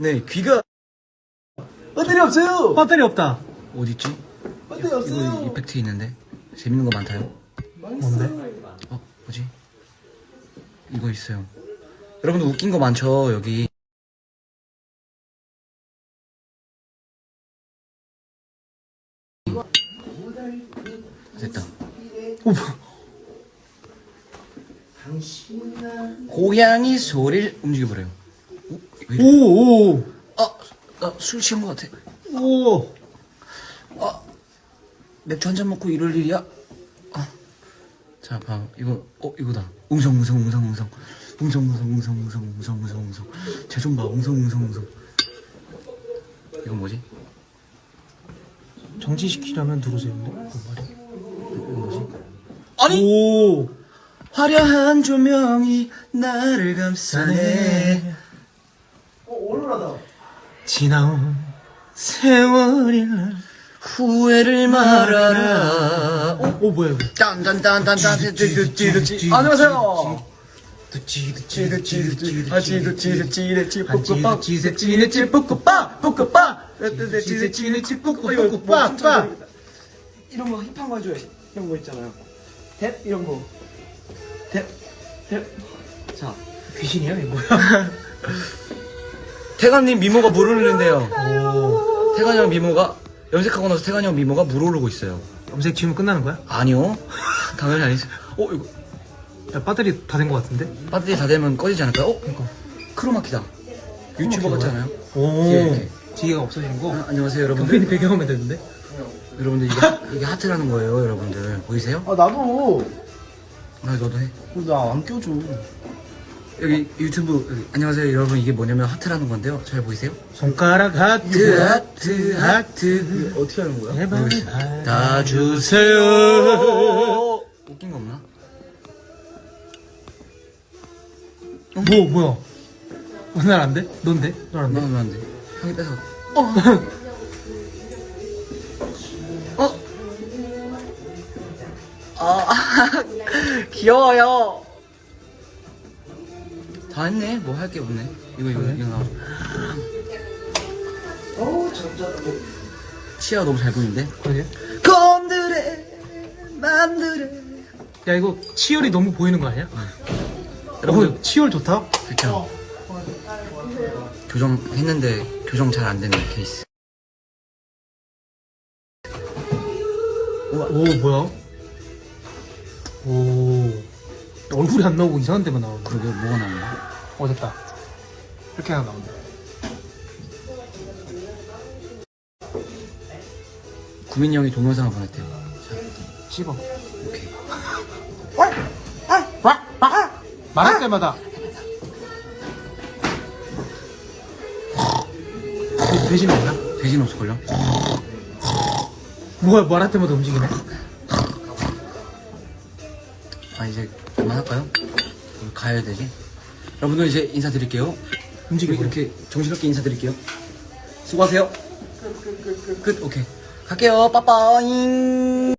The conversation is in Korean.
네, 귀가 배터리 없어요. 배터리 없다. 어디 있지? 배터리 이거 이펙트 있는데 재밌는 거 많다요. 뭔데? 어, 뭐지? 이거 있어요. 여러분들 웃긴 거 많죠, 여기. 됐다. 오, 고양이 소리를 움직여보래요. 이래? 오, 오, 아, 나 술 취한 것 같아. 오. 맥주 한 잔 먹고 이럴 일이야? 아. 자, 봐. 이거, 어, 이거다. 웅성, 웅성, 웅성, 웅성. 웅성, 웅성, 웅성, 웅성, 웅성, 웅성, 웅성. 쟤좀 봐. 웅성, 웅성, 웅성. 이건 뭐지? 정지시키려면 누구세요? 근데? 이건 뭐지? 아니! 오, 화려한 조명이 나를 감싸네. 지나온 세월이 날. 후회를 말아라. 어? 오, 뭐야, 이거? 딴딴딴딴딴 찌르찌르찌 안녕하세요. 찌르, 찌르 찌르 찌르 아 찌르 찌르 찌르 찌 아, 뿌꾸빠 찌르, 찌르 찌르 뿌꾸빠 뿌꾸빠 찌르 찌르 찌 뿌꾸빠 이거 뿌꾸빠, 빠. 이런 거 힙한 거 해줘야 이런 거 있잖아요 탭 이런 거탭탭자 귀신이야, 이거 뭐야? 태관님 미모가 물 흐르는데요 오. 태관이 형 미모가 염색하고 나서 태관이 형 미모가 물 흐르고 있어요 염색 지우면 끝나는 거야? 아니요 당연히 아니죠 어 이거 야, 배터리 다 된 거 같은데? 배터리 다 되면 꺼지지 않을까요? 어? 그니까. 크로마키다 유튜버 같지 않아요? 오. 뒤에 이렇게. 뒤에가 없어지는 거? 아, 안녕하세요 여러분들 경빈이 배경화면 되는데? 여러분들 이게, 하- 이게 하트라는 거예요 여러분들 보이세요? 아 나도 아 너도 해 나안 껴줘 여기 유튜브 여기, 안녕하세요 여러분 이게 뭐냐면 하트라는 건데요 잘 보이세요? 손가락 하트, 하트 하트 어떻게 하는 거야? 제발. 다 주세요 웃긴 거 없나? 뭐, 뭐야? 어, 난안 돼? 넌 돼? 넌안 돼? 나는 안돼 형이 뺏어 어? 어? 아 귀여워요 다 했네? 뭐 할 게 없네. 이거 이거 이거 나와. 어우 진짜 치아가 너무 잘 보이는데? 그러게? 곰들의 맘들의 야, 이거 치열이 너무 보이는 거 아니야? 여러분들 어, 치열 좋다? 그쵸 교정했는데 교정 잘 안 되는 케이스. 오, 뭐야? 오. 얼굴이 안 나오고 이상한 데만 나오네. 그러게 뭐가 나오나 어, 됐다. 이렇게 하나 나온다. 구민이 형이 동영상을 보냈대요 씹어. 오케이 말할 때마다. 돼- 돼지는 없나? 돼지는 없을걸요? 뭐야, 말할 때마다 움직이네. 아 이제 그만할까요? 가야 되지 여러분들 이제 인사드릴게요. 움직여. 우리 이렇게 정신없게 인사드릴게요. 수고하세요. 끝 오케이. 갈게요. 빠빠잉